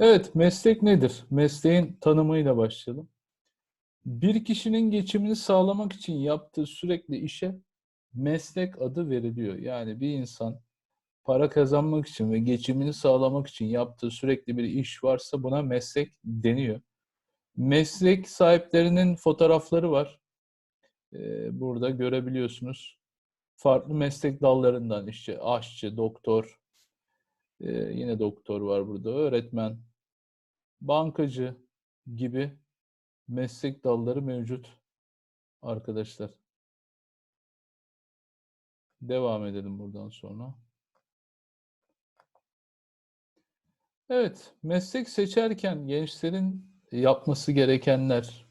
Evet, meslek nedir? Mesleğin tanımıyla başlayalım. Bir kişinin geçimini sağlamak için yaptığı sürekli işe meslek adı veriliyor. Yani bir insan para kazanmak için ve geçimini sağlamak için yaptığı sürekli bir iş varsa buna meslek deniyor. Meslek sahiplerinin fotoğrafları var. Ee, burada görebiliyorsunuz. Farklı meslek dallarından işte aşçı, doktor, e, yine doktor var burada, öğretmen, bankacı gibi meslek dalları mevcut arkadaşlar. Devam edelim buradan sonra. Evet, meslek seçerken gençlerin yapması gerekenler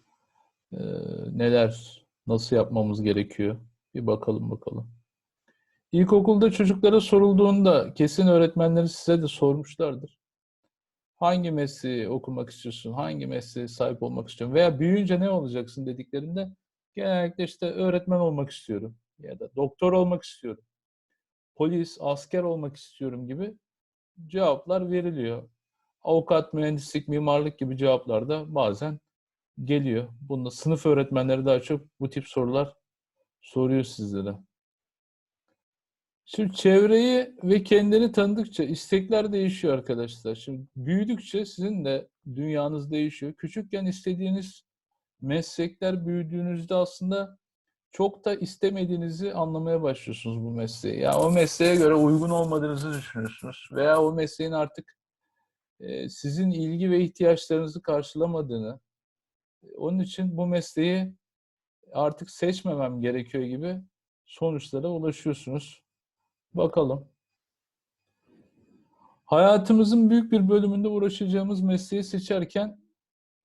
e, neler, nasıl yapmamız gerekiyor? Bir bakalım bakalım. İlkokulda çocuklara sorulduğunda kesin öğretmenleri size de sormuşlardır. Hangi mesleği okumak istiyorsun? Hangi mesleğe sahip olmak istiyorsun? Veya büyüyünce ne olacaksın dediklerinde genellikle işte öğretmen olmak istiyorum ya da doktor olmak istiyorum. Polis, asker olmak istiyorum gibi cevaplar veriliyor. Avukat, mühendislik, mimarlık gibi cevaplar da bazen geliyor. Bunda sınıf öğretmenleri daha çok bu tip sorular soruyor sizlere. Şimdi çevreyi ve kendini tanıdıkça istekler değişiyor arkadaşlar. Şimdi büyüdükçe sizin de dünyanız değişiyor. Küçükken istediğiniz meslekler büyüdüğünüzde aslında çok da istemediğinizi anlamaya başlıyorsunuz bu mesleği. Ya yani o mesleğe göre uygun olmadığınızı düşünüyorsunuz veya o mesleğin artık e, sizin ilgi ve ihtiyaçlarınızı karşılamadığını, onun için bu mesleği artık seçmemem gerekiyor gibi sonuçlara ulaşıyorsunuz. Bakalım. Hayatımızın büyük bir bölümünde uğraşacağımız mesleği seçerken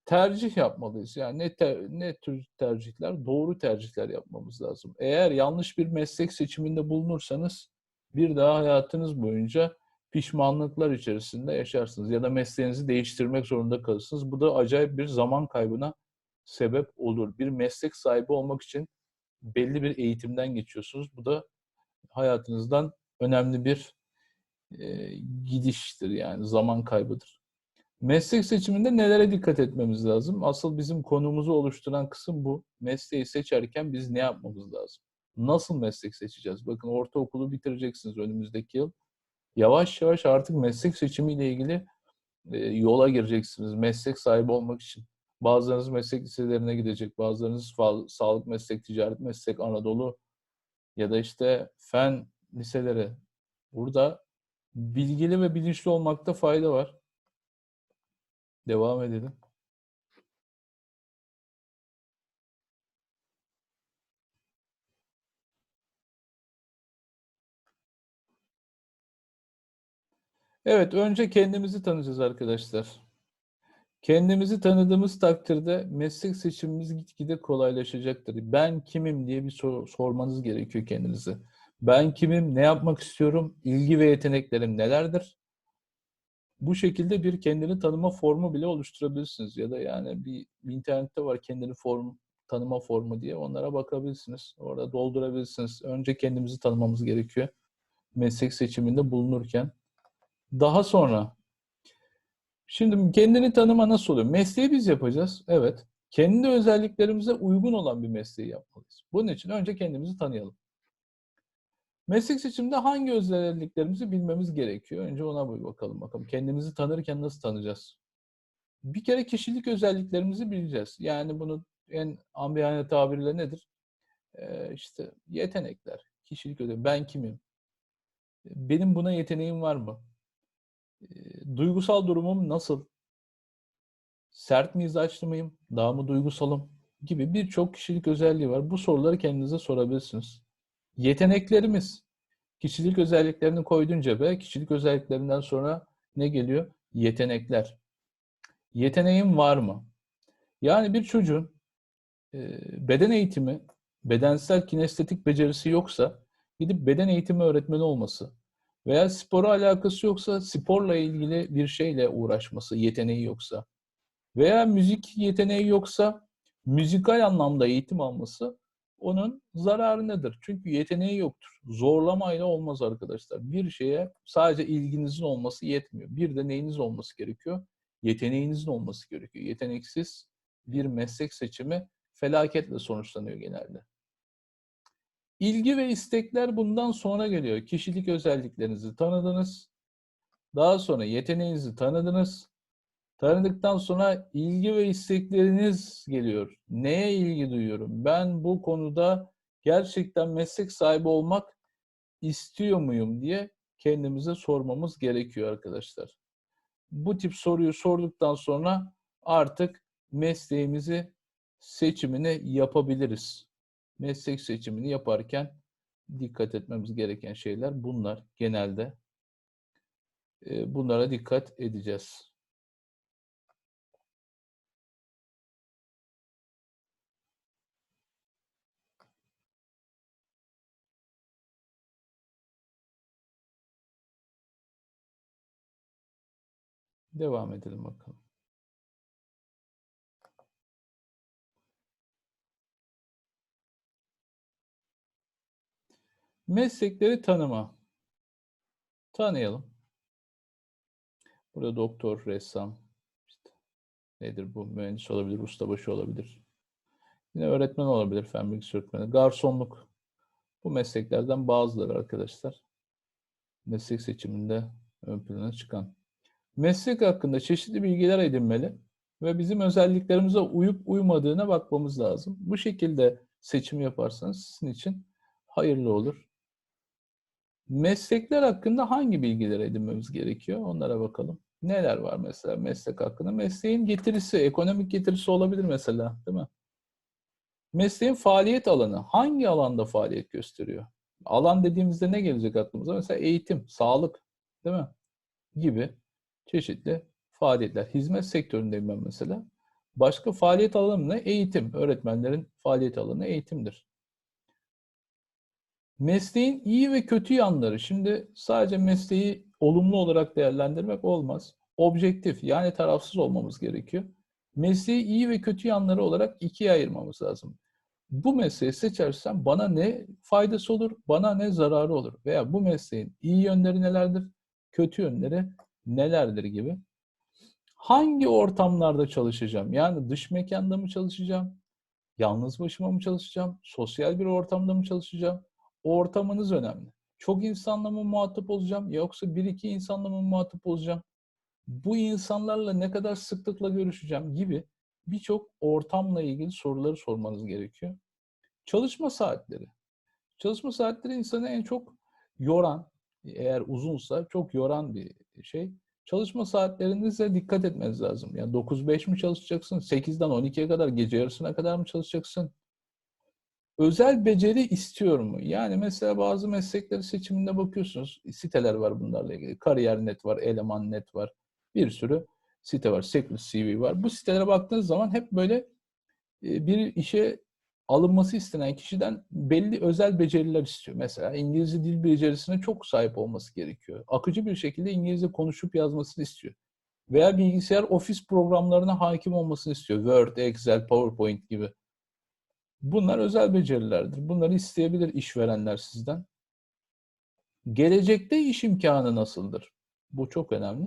tercih yapmalıyız. Yani ne, ter, ne tür tercihler? Doğru tercihler yapmamız lazım. Eğer yanlış bir meslek seçiminde bulunursanız bir daha hayatınız boyunca pişmanlıklar içerisinde yaşarsınız ya da mesleğinizi değiştirmek zorunda kalırsınız. Bu da acayip bir zaman kaybına sebep olur. Bir meslek sahibi olmak için belli bir eğitimden geçiyorsunuz. Bu da hayatınızdan önemli bir e, gidiştir yani zaman kaybıdır. Meslek seçiminde nelere dikkat etmemiz lazım? Asıl bizim konumuzu oluşturan kısım bu. Mesleği seçerken biz ne yapmamız lazım? Nasıl meslek seçeceğiz? Bakın ortaokulu bitireceksiniz önümüzdeki yıl. Yavaş yavaş artık meslek seçimiyle ilgili e, yola gireceksiniz meslek sahibi olmak için. Bazılarınız meslek liselerine gidecek, bazılarınız sağlık meslek, ticaret meslek, Anadolu ya da işte fen liseleri. Burada bilgili ve bilinçli olmakta fayda var. Devam edelim. Evet, önce kendimizi tanıyacağız arkadaşlar. Kendimizi tanıdığımız takdirde meslek seçimimiz gitgide kolaylaşacaktır. Ben kimim diye bir sor sormanız gerekiyor kendinize. Ben kimim, ne yapmak istiyorum, ilgi ve yeteneklerim nelerdir? Bu şekilde bir kendini tanıma formu bile oluşturabilirsiniz. Ya da yani bir, internette var kendini form tanıma formu diye onlara bakabilirsiniz. Orada doldurabilirsiniz. Önce kendimizi tanımamız gerekiyor. Meslek seçiminde bulunurken. Daha sonra Şimdi kendini tanıma nasıl oluyor? Mesleği biz yapacağız. Evet. Kendi özelliklerimize uygun olan bir mesleği yapmalıyız. Bunun için önce kendimizi tanıyalım. Meslek seçiminde hangi özelliklerimizi bilmemiz gerekiyor? Önce ona bir bakalım bakalım. Kendimizi tanırken nasıl tanıyacağız? Bir kere kişilik özelliklerimizi bileceğiz. Yani bunu en ambiyane tabirle nedir? Ee, işte yetenekler, kişilik özellikleri. Ben kimim? Benim buna yeteneğim var mı? duygusal durumum nasıl? Sert mizaçlı mıyım? Daha mı duygusalım? Gibi birçok kişilik özelliği var. Bu soruları kendinize sorabilirsiniz. Yeteneklerimiz. Kişilik özelliklerini koydun cebe. Kişilik özelliklerinden sonra ne geliyor? Yetenekler. Yeteneğim var mı? Yani bir çocuğun beden eğitimi, bedensel kinestetik becerisi yoksa gidip beden eğitimi öğretmeni olması, veya spora alakası yoksa sporla ilgili bir şeyle uğraşması, yeteneği yoksa veya müzik yeteneği yoksa müzikal anlamda eğitim alması onun zararı nedir? Çünkü yeteneği yoktur. Zorlamayla olmaz arkadaşlar. Bir şeye sadece ilginizin olması yetmiyor. Bir de neyiniz olması gerekiyor? yeteneğinizin olması gerekiyor. Yeteneksiz bir meslek seçimi felaketle sonuçlanıyor genelde. İlgi ve istekler bundan sonra geliyor. Kişilik özelliklerinizi tanıdınız. Daha sonra yeteneğinizi tanıdınız. Tanıdıktan sonra ilgi ve istekleriniz geliyor. Neye ilgi duyuyorum? Ben bu konuda gerçekten meslek sahibi olmak istiyor muyum diye kendimize sormamız gerekiyor arkadaşlar. Bu tip soruyu sorduktan sonra artık mesleğimizi seçimini yapabiliriz. Meslek seçimini yaparken dikkat etmemiz gereken şeyler bunlar genelde. Bunlara dikkat edeceğiz. Devam edelim bakalım. Meslekleri tanıma. Tanıyalım. Burada doktor, ressam, işte nedir bu? Mühendis olabilir, ustabaşı olabilir. Yine öğretmen olabilir, fen bilgisi öğretmeni. Garsonluk. Bu mesleklerden bazıları arkadaşlar. Meslek seçiminde ön plana çıkan. Meslek hakkında çeşitli bilgiler edinmeli ve bizim özelliklerimize uyup uymadığına bakmamız lazım. Bu şekilde seçim yaparsanız sizin için hayırlı olur. Meslekler hakkında hangi bilgiler edinmemiz gerekiyor? Onlara bakalım. Neler var mesela meslek hakkında? Mesleğin getirisi, ekonomik getirisi olabilir mesela, değil mi? Mesleğin faaliyet alanı. Hangi alanda faaliyet gösteriyor? Alan dediğimizde ne gelecek aklımıza? Mesela eğitim, sağlık, değil mi? Gibi çeşitli faaliyetler. Hizmet sektöründeyim ben mesela. Başka faaliyet alanı ne? Eğitim. Öğretmenlerin faaliyet alanı eğitimdir. Mesleğin iyi ve kötü yanları. Şimdi sadece mesleği olumlu olarak değerlendirmek olmaz. Objektif yani tarafsız olmamız gerekiyor. Mesleği iyi ve kötü yanları olarak ikiye ayırmamız lazım. Bu mesleği seçersem bana ne faydası olur, bana ne zararı olur? Veya bu mesleğin iyi yönleri nelerdir, kötü yönleri nelerdir gibi. Hangi ortamlarda çalışacağım? Yani dış mekanda mı çalışacağım? Yalnız başıma mı çalışacağım? Sosyal bir ortamda mı çalışacağım? O ortamınız önemli. Çok insanla mı muhatap olacağım yoksa bir iki insanla mı muhatap olacağım? Bu insanlarla ne kadar sıklıkla görüşeceğim gibi birçok ortamla ilgili soruları sormanız gerekiyor. Çalışma saatleri. Çalışma saatleri insanı en çok yoran, eğer uzunsa çok yoran bir şey. Çalışma saatlerinize dikkat etmeniz lazım. Yani 9-5 mi çalışacaksın? 8'den 12'ye kadar, gece yarısına kadar mı çalışacaksın? Özel beceri istiyor mu? Yani mesela bazı meslekleri seçiminde bakıyorsunuz. Siteler var bunlarla ilgili. Kariyer net var, eleman net var. Bir sürü site var. Secret CV var. Bu sitelere baktığınız zaman hep böyle e, bir işe alınması istenen kişiden belli özel beceriler istiyor. Mesela İngilizce dil becerisine çok sahip olması gerekiyor. Akıcı bir şekilde İngilizce konuşup yazmasını istiyor. Veya bilgisayar ofis programlarına hakim olmasını istiyor. Word, Excel, PowerPoint gibi. Bunlar özel becerilerdir. Bunları isteyebilir işverenler sizden. Gelecekte iş imkanı nasıldır? Bu çok önemli.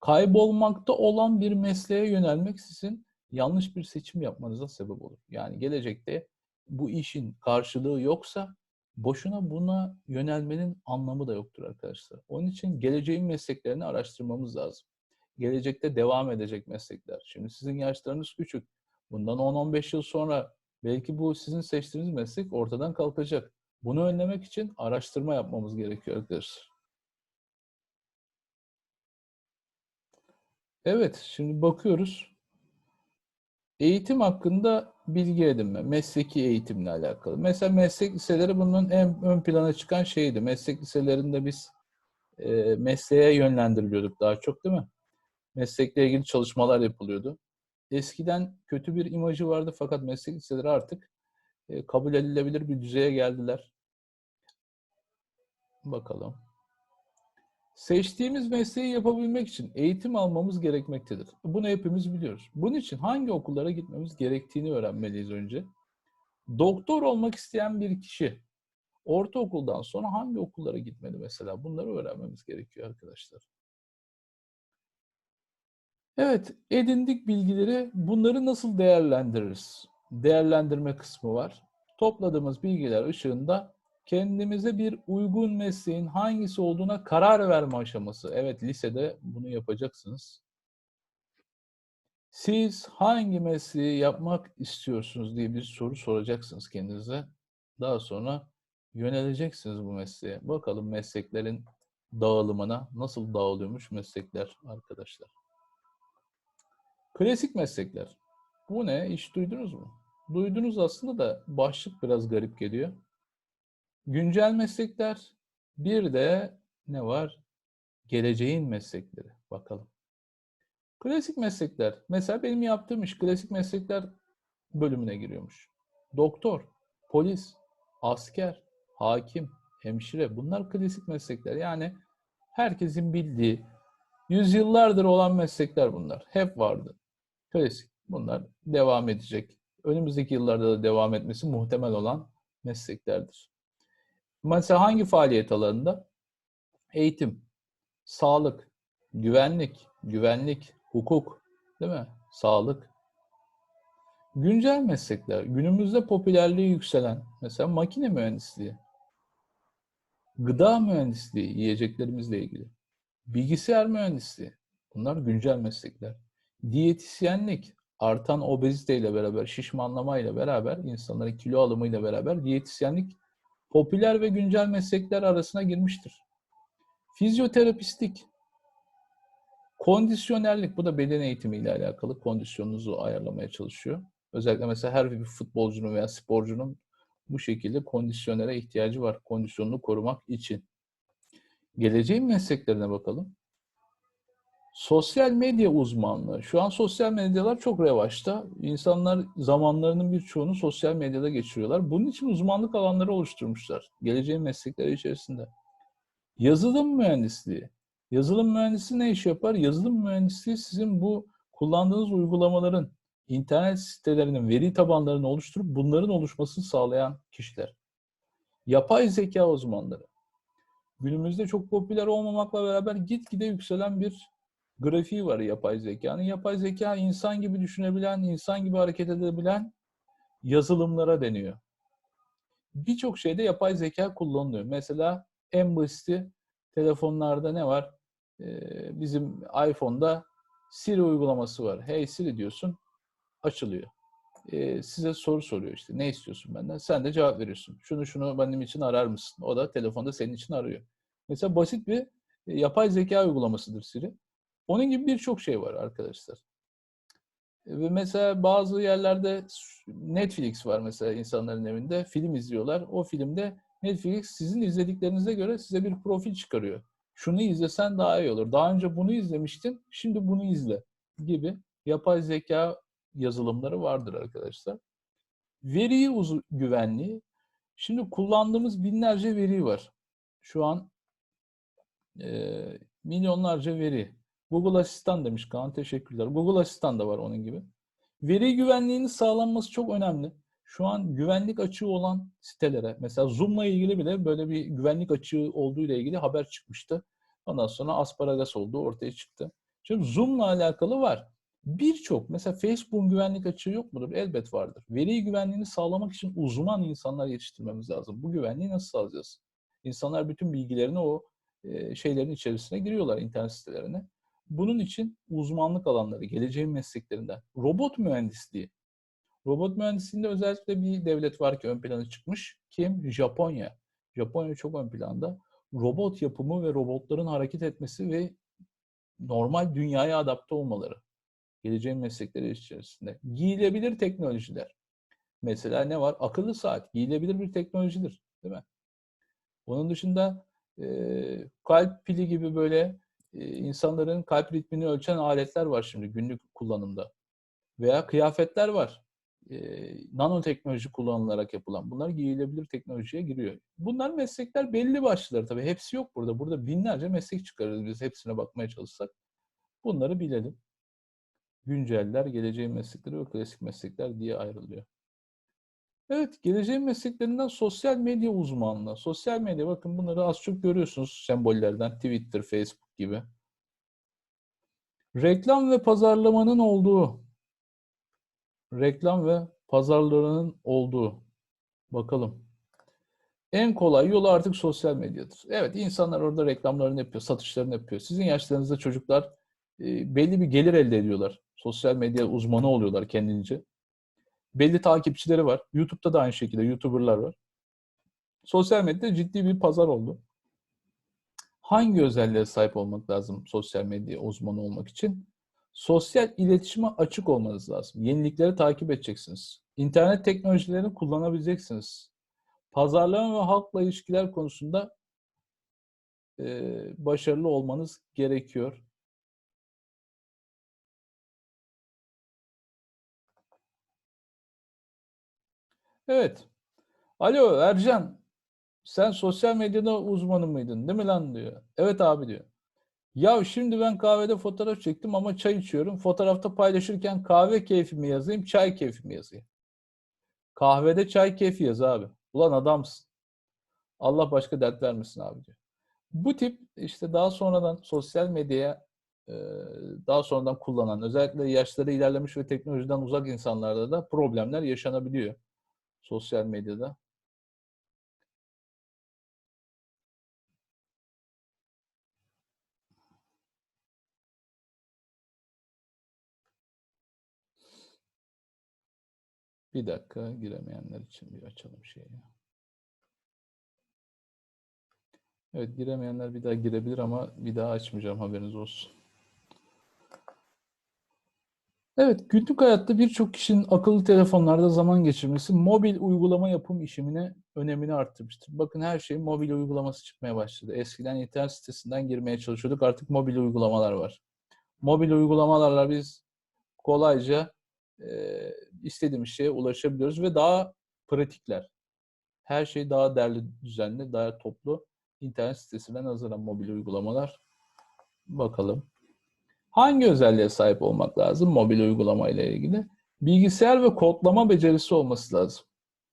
Kaybolmakta olan bir mesleğe yönelmek sizin yanlış bir seçim yapmanıza sebep olur. Yani gelecekte bu işin karşılığı yoksa boşuna buna yönelmenin anlamı da yoktur arkadaşlar. Onun için geleceğin mesleklerini araştırmamız lazım. Gelecekte devam edecek meslekler. Şimdi sizin yaşlarınız küçük. Bundan 10-15 yıl sonra belki bu sizin seçtiğiniz meslek ortadan kalkacak. Bunu önlemek için araştırma yapmamız gerekiyor arkadaşlar. Evet, şimdi bakıyoruz. Eğitim hakkında bilgi edinme, mesleki eğitimle alakalı. Mesela meslek liseleri bunun en ön plana çıkan şeydi. Meslek liselerinde biz e, mesleğe yönlendiriliyorduk daha çok değil mi? Meslekle ilgili çalışmalar yapılıyordu. Eskiden kötü bir imajı vardı fakat meslek liseleri artık e, kabul edilebilir bir düzeye geldiler. Bakalım. Seçtiğimiz mesleği yapabilmek için eğitim almamız gerekmektedir. Bunu hepimiz biliyoruz. Bunun için hangi okullara gitmemiz gerektiğini öğrenmeliyiz önce. Doktor olmak isteyen bir kişi ortaokuldan sonra hangi okullara gitmeli mesela? Bunları öğrenmemiz gerekiyor arkadaşlar. Evet, edindik bilgileri bunları nasıl değerlendiririz? Değerlendirme kısmı var. Topladığımız bilgiler ışığında kendimize bir uygun mesleğin hangisi olduğuna karar verme aşaması. Evet, lisede bunu yapacaksınız. Siz hangi mesleği yapmak istiyorsunuz diye bir soru soracaksınız kendinize. Daha sonra yöneleceksiniz bu mesleğe. Bakalım mesleklerin dağılımına nasıl dağılıyormuş meslekler arkadaşlar. Klasik meslekler. Bu ne? Hiç duydunuz mu? Duydunuz aslında da başlık biraz garip geliyor. Güncel meslekler. Bir de ne var? Geleceğin meslekleri. Bakalım. Klasik meslekler. Mesela benim yaptığım iş klasik meslekler bölümüne giriyormuş. Doktor, polis, asker, hakim, hemşire bunlar klasik meslekler. Yani herkesin bildiği, yüzyıllardır olan meslekler bunlar. Hep vardı. Klasik. Bunlar devam edecek. Önümüzdeki yıllarda da devam etmesi muhtemel olan mesleklerdir. Mesela hangi faaliyet alanında? Eğitim, sağlık, güvenlik, güvenlik, hukuk, değil mi? Sağlık. Güncel meslekler, günümüzde popülerliği yükselen, mesela makine mühendisliği, gıda mühendisliği, yiyeceklerimizle ilgili, bilgisayar mühendisliği, bunlar güncel meslekler. Diyetisyenlik, artan obeziteyle beraber, şişmanlamayla beraber, insanların kilo alımıyla beraber diyetisyenlik popüler ve güncel meslekler arasına girmiştir. Fizyoterapistlik, kondisyonerlik, bu da beden eğitimiyle alakalı kondisyonunuzu ayarlamaya çalışıyor. Özellikle mesela her bir futbolcunun veya sporcunun bu şekilde kondisyonere ihtiyacı var kondisyonunu korumak için. Geleceğin mesleklerine bakalım. Sosyal medya uzmanlığı. Şu an sosyal medyalar çok revaçta. İnsanlar zamanlarının birçoğunu sosyal medyada geçiriyorlar. Bunun için uzmanlık alanları oluşturmuşlar. Geleceğin meslekleri içerisinde. Yazılım mühendisliği. Yazılım mühendisi ne iş yapar? Yazılım mühendisliği sizin bu kullandığınız uygulamaların, internet sitelerinin veri tabanlarını oluşturup bunların oluşmasını sağlayan kişiler. Yapay zeka uzmanları. Günümüzde çok popüler olmamakla beraber gitgide yükselen bir grafiği var yapay zekanın. Yapay zeka insan gibi düşünebilen, insan gibi hareket edebilen yazılımlara deniyor. Birçok şeyde yapay zeka kullanılıyor. Mesela en basiti telefonlarda ne var? Ee, bizim iPhone'da Siri uygulaması var. Hey Siri diyorsun, açılıyor. Ee, size soru soruyor işte. Ne istiyorsun benden? Sen de cevap veriyorsun. Şunu şunu benim için arar mısın? O da telefonda senin için arıyor. Mesela basit bir e, yapay zeka uygulamasıdır Siri. Onun gibi birçok şey var arkadaşlar. Ve mesela bazı yerlerde Netflix var mesela insanların evinde. Film izliyorlar. O filmde Netflix sizin izlediklerinize göre size bir profil çıkarıyor. Şunu izlesen daha iyi olur. Daha önce bunu izlemiştin, şimdi bunu izle gibi yapay zeka yazılımları vardır arkadaşlar. Veri güvenliği. Şimdi kullandığımız binlerce veri var. Şu an e, milyonlarca veri. Google Asistan demiş Kaan. Teşekkürler. Google Asistan da var onun gibi. Veri güvenliğinin sağlanması çok önemli. Şu an güvenlik açığı olan sitelere, mesela Zoom'la ilgili bile böyle bir güvenlik açığı olduğu ile ilgili haber çıkmıştı. Ondan sonra asparagas olduğu ortaya çıktı. Şimdi Zoom'la alakalı var. Birçok, mesela Facebook'un güvenlik açığı yok mudur? Elbet vardır. Veri güvenliğini sağlamak için uzman insanlar yetiştirmemiz lazım. Bu güvenliği nasıl sağlayacağız? İnsanlar bütün bilgilerini o şeylerin içerisine giriyorlar internet sitelerine. Bunun için uzmanlık alanları, geleceğin mesleklerinden. Robot mühendisliği. Robot mühendisliğinde özellikle bir devlet var ki ön plana çıkmış. Kim? Japonya. Japonya çok ön planda. Robot yapımı ve robotların hareket etmesi ve normal dünyaya adapte olmaları. Geleceğin meslekleri içerisinde. Giyilebilir teknolojiler. Mesela ne var? Akıllı saat. Giyilebilir bir teknolojidir. Değil mi? Onun dışında e, kalp pili gibi böyle insanların kalp ritmini ölçen aletler var şimdi günlük kullanımda. Veya kıyafetler var. E, nanoteknoloji kullanılarak yapılan. Bunlar giyilebilir teknolojiye giriyor. Bunlar meslekler belli başlılar tabii. Hepsi yok burada. Burada binlerce meslek çıkarırız biz hepsine bakmaya çalışsak. Bunları bilelim. Günceller, geleceğin meslekleri ve klasik meslekler diye ayrılıyor. Evet, geleceğin mesleklerinden sosyal medya uzmanlığı. Sosyal medya bakın bunları az çok görüyorsunuz sembollerden. Twitter, Facebook gibi. Reklam ve pazarlamanın olduğu. Reklam ve pazarlamanın olduğu. Bakalım. En kolay yolu artık sosyal medyadır. Evet insanlar orada reklamlarını yapıyor, satışlarını yapıyor. Sizin yaşlarınızda çocuklar e, belli bir gelir elde ediyorlar. Sosyal medya uzmanı oluyorlar kendince. Belli takipçileri var. YouTube'da da aynı şekilde YouTuber'lar var. Sosyal medyada ciddi bir pazar oldu. Hangi özelliğe sahip olmak lazım sosyal medya uzmanı olmak için? Sosyal iletişime açık olmanız lazım. Yenilikleri takip edeceksiniz. İnternet teknolojilerini kullanabileceksiniz. Pazarlama ve halkla ilişkiler konusunda e, başarılı olmanız gerekiyor. Evet. Alo Ercan, sen sosyal medyada uzmanı mıydın değil mi lan diyor. Evet abi diyor. Ya şimdi ben kahvede fotoğraf çektim ama çay içiyorum. Fotoğrafta paylaşırken kahve keyfimi yazayım, çay keyfimi yazayım. Kahvede çay keyfi yaz abi. Ulan adamsın. Allah başka dert vermesin abi diyor. Bu tip işte daha sonradan sosyal medyaya daha sonradan kullanan, özellikle yaşları ilerlemiş ve teknolojiden uzak insanlarda da problemler yaşanabiliyor sosyal medyada. Bir dakika giremeyenler için bir açalım şeyi. Evet giremeyenler bir daha girebilir ama bir daha açmayacağım haberiniz olsun. Evet, günlük hayatta birçok kişinin akıllı telefonlarda zaman geçirmesi mobil uygulama yapım işimine önemini arttırmıştır. Bakın her şey mobil uygulaması çıkmaya başladı. Eskiden internet sitesinden girmeye çalışıyorduk. Artık mobil uygulamalar var. Mobil uygulamalarla biz kolayca e, istediğimiz şeye ulaşabiliyoruz ve daha pratikler. Her şey daha derli düzenli, daha toplu. internet sitesinden nazaran mobil uygulamalar. Bakalım. Hangi özelliğe sahip olmak lazım mobil uygulama ile ilgili? Bilgisayar ve kodlama becerisi olması lazım.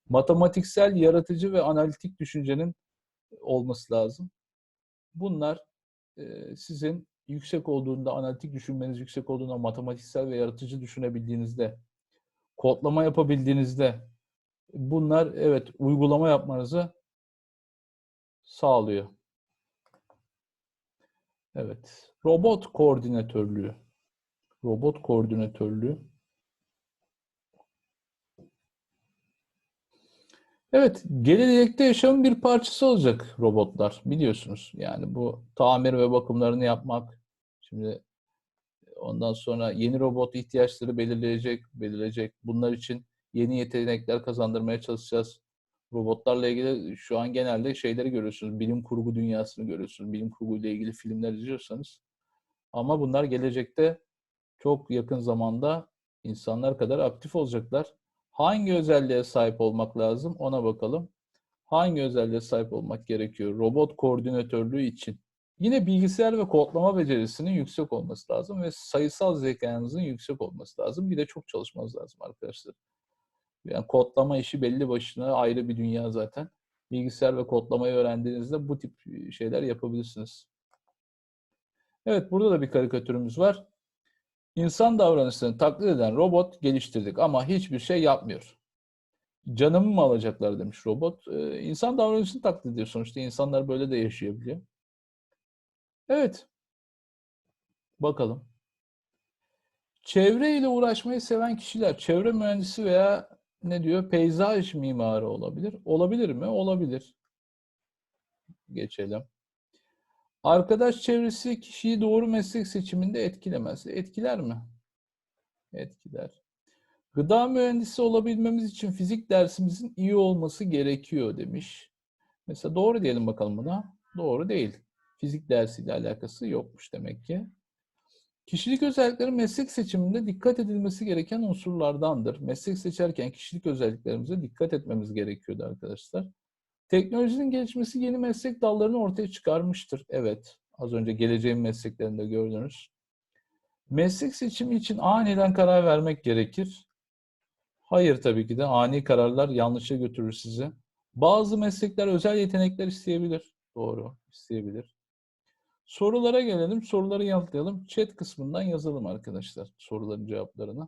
Matematiksel, yaratıcı ve analitik düşüncenin olması lazım. Bunlar sizin yüksek olduğunda, analitik düşünmeniz yüksek olduğunda, matematiksel ve yaratıcı düşünebildiğinizde, kodlama yapabildiğinizde bunlar evet uygulama yapmanızı sağlıyor. Evet. Robot koordinatörlüğü. Robot koordinatörlüğü. Evet, gelecekte yaşamın bir parçası olacak robotlar biliyorsunuz. Yani bu tamir ve bakımlarını yapmak. Şimdi ondan sonra yeni robot ihtiyaçları belirleyecek, belirleyecek. Bunlar için yeni yetenekler kazandırmaya çalışacağız. Robotlarla ilgili şu an genelde şeyleri görüyorsunuz. Bilim kurgu dünyasını görüyorsunuz. Bilim kurgu ile ilgili filmler izliyorsanız. Ama bunlar gelecekte çok yakın zamanda insanlar kadar aktif olacaklar. Hangi özelliğe sahip olmak lazım ona bakalım. Hangi özelliğe sahip olmak gerekiyor robot koordinatörlüğü için? Yine bilgisayar ve kodlama becerisinin yüksek olması lazım ve sayısal zekanızın yüksek olması lazım. Bir de çok çalışmanız lazım arkadaşlar. Yani kodlama işi belli başına ayrı bir dünya zaten. Bilgisayar ve kodlamayı öğrendiğinizde bu tip şeyler yapabilirsiniz. Evet burada da bir karikatürümüz var. İnsan davranışlarını taklit eden robot geliştirdik ama hiçbir şey yapmıyor. Canımı mı alacaklar demiş robot. Ee, insan davranışını taklit ediyor sonuçta. İnsanlar böyle de yaşayabiliyor. Evet. Bakalım. Çevre ile uğraşmayı seven kişiler, çevre mühendisi veya ne diyor? Peyzaj mimarı olabilir. Olabilir mi? Olabilir. Geçelim. Arkadaş çevresi kişiyi doğru meslek seçiminde etkilemez. Etkiler mi? Etkiler. Gıda mühendisi olabilmemiz için fizik dersimizin iyi olması gerekiyor demiş. Mesela doğru diyelim bakalım buna. Doğru değil. Fizik dersiyle alakası yokmuş demek ki. Kişilik özellikleri meslek seçiminde dikkat edilmesi gereken unsurlardandır. Meslek seçerken kişilik özelliklerimize dikkat etmemiz gerekiyordu arkadaşlar. Teknolojinin gelişmesi yeni meslek dallarını ortaya çıkarmıştır. Evet, az önce geleceğin mesleklerinde gördünüz. Meslek seçimi için aniden karar vermek gerekir. Hayır tabii ki de ani kararlar yanlışa götürür sizi. Bazı meslekler özel yetenekler isteyebilir. Doğru, isteyebilir. Sorulara gelelim. Soruları yanıtlayalım. Chat kısmından yazalım arkadaşlar soruların cevaplarını.